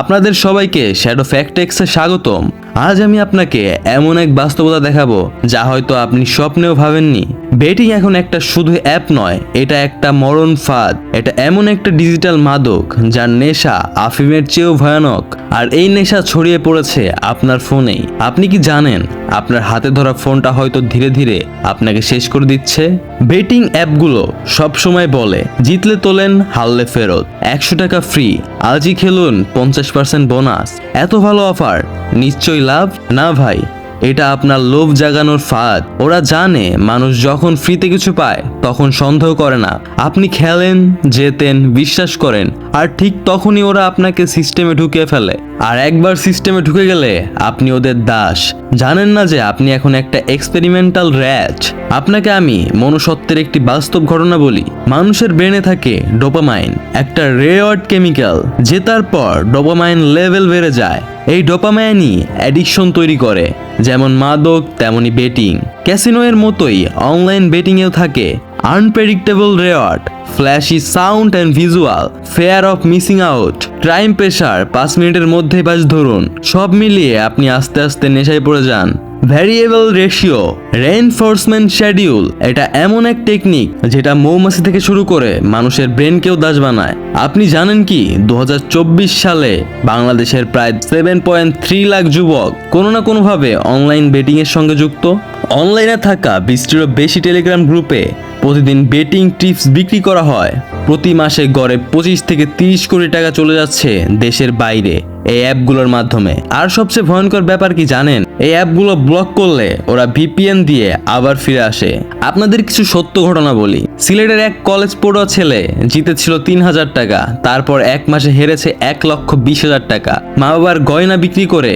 আপনাদের সবাইকে শ্যাডো ফ্যাক্টেক্সে স্বাগতম। আজ আমি আপনাকে এমন এক বাস্তবতা দেখাবো যা হয়তো আপনি স্বপ্নেও ভাবেননি। বেটিং এখন একটা শুধু অ্যাপ নয়, এটা একটা মরণ ফাঁদ। এটা এমন একটা ডিজিটাল মাদক, যার নেশা আফিমের চেয়েও ভয়ানক। আর এই নেশা ছড়িয়ে পড়েছে আপনার ফোনেই। আপনি কি জানেন, আপনার হাতে ধরা ফোনটা হয়তো ধীরে ধীরে আপনাকে শেষ করে দিচ্ছে? বেটিং অ্যাপগুলো সব সময় বলে, জিতলে তোলেন, হারলে ফেরত। একশো টাকা ফ্রি আজই খেলুন, পঞ্চাশ পার্সেন্ট বোনাস এত ভালো অফার নিশ্চয়ই লাভ? না ভাই। এটা আপনার লোভ জাগানোর ফাঁদ। ওরা জানে মানুষ যখন ফ্রিতে কিছু পায়, তখন সন্দেহ করে না। আপনি খেলেন, জেতেন, বিশ্বাস করেন, আর ঠিক তখনই ওরা আপনাকে সিস্টেমে ঢুকিয়ে ফেলে। আর একবার সিস্টেমে ঢুকে গেলে আপনি ওদের দাস। জানেন না যে আপনি এখন একটা এক্সপেরিমেন্টাল র্যাচ আপনাকে আমি মনুষ্যত্বের একটি বাস্তব ঘটনা বলি। মানুষের ব্রেনে থাকে ডোপামাইন একটা রেওয়ার্ড কেমিক্যাল জেতার পর ডোপামাইন লেভেল বেড়ে যায়। এই ডোপামাইনই অ্যাডিকশন তৈরি করে। যেমন মাদক, তেমনি বেটিং। ক্যাসিনোয়ের মতোই অনলাইন বেটিংয়েও থাকে। Unpredictable reward, flashy sound and visual, fear of missing out, crime pressure পাঁচ মিনিটের মধ্যে বাজ ধরুন। সব মিলিয়ে আপনি আস্তে আস্তে নেশায় পড়ে যান। ভ্যারিয়েবল রেশিও রেনফোর্সমেন্ট শিডিউল এটা এমন এক টেকনিক যেটা মৌমাছি থেকে শুরু করে মানুষের ব্রেনকেও দাস বানায়। আপনি জানেন কি? দু হাজার চব্বিশ সালে বাংলাদেশের প্রায় সেভেন পয়েন্ট থ্রি লাখ যুবক কোনো না কোনোভাবে অনলাইন বেটিংয়ের সঙ্গে যুক্ত। অনলাইনে থাকা বিশটিরও বেশি টেলিগ্রাম গ্রুপে প্রতিদিন বেটিং টিপস বিক্রি করা হয়। প্রতি মাসে গড়ে পঁচিশ থেকে তিরিশ কোটি টাকা চলে যাচ্ছে দেশের বাইরে এই অ্যাপগুলোর মাধ্যমে। আর সবচেয়ে ভয়ঙ্কর ব্যাপার কি জানেন? এই অ্যাপগুলো ব্লক করলে ওরা ভিপিএন দিয়ে আবার ফিরে আসে। আপনাদের কিছু সত্য ঘটনা বলি। সিলেটের এক কলেজ পড়ুয়া ছেলে জিতেছিল তিন হাজার টাকা, তারপর এক মাসে হেরেছে এক লক্ষ বিশ হাজার টাকা। মা বাবার গয়না বিক্রি করে,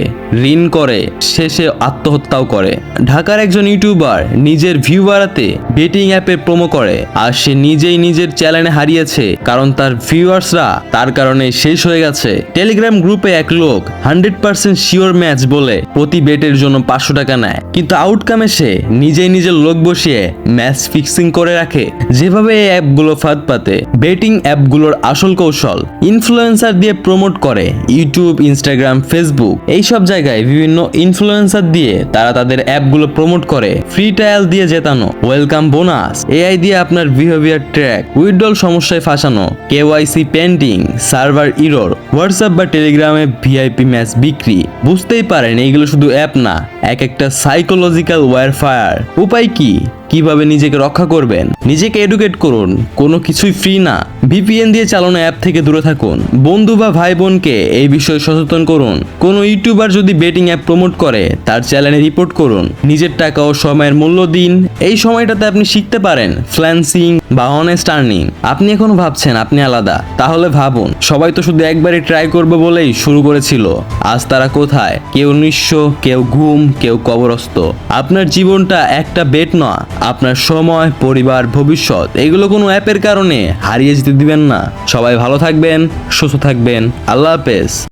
ঋণ করে, শেষে আত্মহত্যাও করে। ঢাকার একজন ইউটিউবার নিজের ভিউ বাড়াতে বেটিং অ্যাপের প্রোমো করে, আর সে নিজেই নিজের চ্যানেলে হারিয়েছে, কারণ তার ভিউয়ার্সরা তার কারণে শেষ হয়ে গেছে। টেলিগ্রাম গ্রুপে এক লোক হান্ড্রেড পার্সেন্ট শিওর ম্যাচ বলে প্রতি বেটের জন্য পাঁচশো টাকা নেয়। কিন্তু আউটকামে সে নিজেই নিজের লোক বসিয়ে ম্যাচ ফিক্সিং করে রাখে। যেভাবে এই অ্যাপগুলো ফাঁদ পাতে বেটিং অ্যাপগুলোর আসল কৌশল ইনফ্লুয়েন্সার দিয়ে প্রমোট করে ইউটিউব ইনস্টাগ্রাম ফেসবুক এই সব জায়গায় বিভিন্ন ইনফ্লুয়েন্সার দিয়ে তারা তাদের অ্যাপগুলো প্রমোট করে ফ্রি ট্রায়াল দিয়ে জেতানো। ওয়েলকাম বোনাস এআই দিয়ে আপনার বিহেভিয়ার ট্র্যাক উইথড্রল সমস্যায় ফাঁসানো KYC pending server error WhatsApp বা টেলিগ্রামে ভিআইপি ম্যাচ বিক্রি। বুঝতেই পারেন, এইগুলো শুধু অ্যাপ না এক একটা সাইকোলজিক্যাল ওয়ারফায়ার উপায় কি? কীভাবে নিজেকে রক্ষা করবেন? নিজেকে এডুকেট করুন। কোনো কিছুই ফ্রি না। ভিপিএন দিয়ে চালানো অ্যাপ থেকে দূরে থাকুন। বন্ধু বা ভাই বোনকে এই বিষয়ে সচেতন করুন। কোনো ইউটিউবার যদি বেটিং অ্যাপ প্রমোট করে, তার চ্যানেলে রিপোর্ট করুন। নিজের টাকা ও সময়ের মূল্য দিন। এই সময়টাতে আপনি শিখতে পারেন ফ্ল্যান্সিং বা অনেস্ট আর্নিং আপনি এখনও ভাবছেন আপনি আলাদা। তাহলে ভাবুন, সবাই তো শুধু একবারই ট্রাই করবে বলেই শুরু করেছিল। আজ তারা কোথায়? কেউ নিঃস্ব, কেউ ঘুম, কেউ কবরস্থ। আপনার জীবনটা একটা বেট নয় আপনার সময়, পরিবার, ভবিষ্যৎ, এগুলো কোনো অ্যাপের কারণে হারিয়ে যেতে দিবেন না। সবাই ভালো থাকবেন, সুস্থ থাকবেন। আল্লাহ হাফেজ।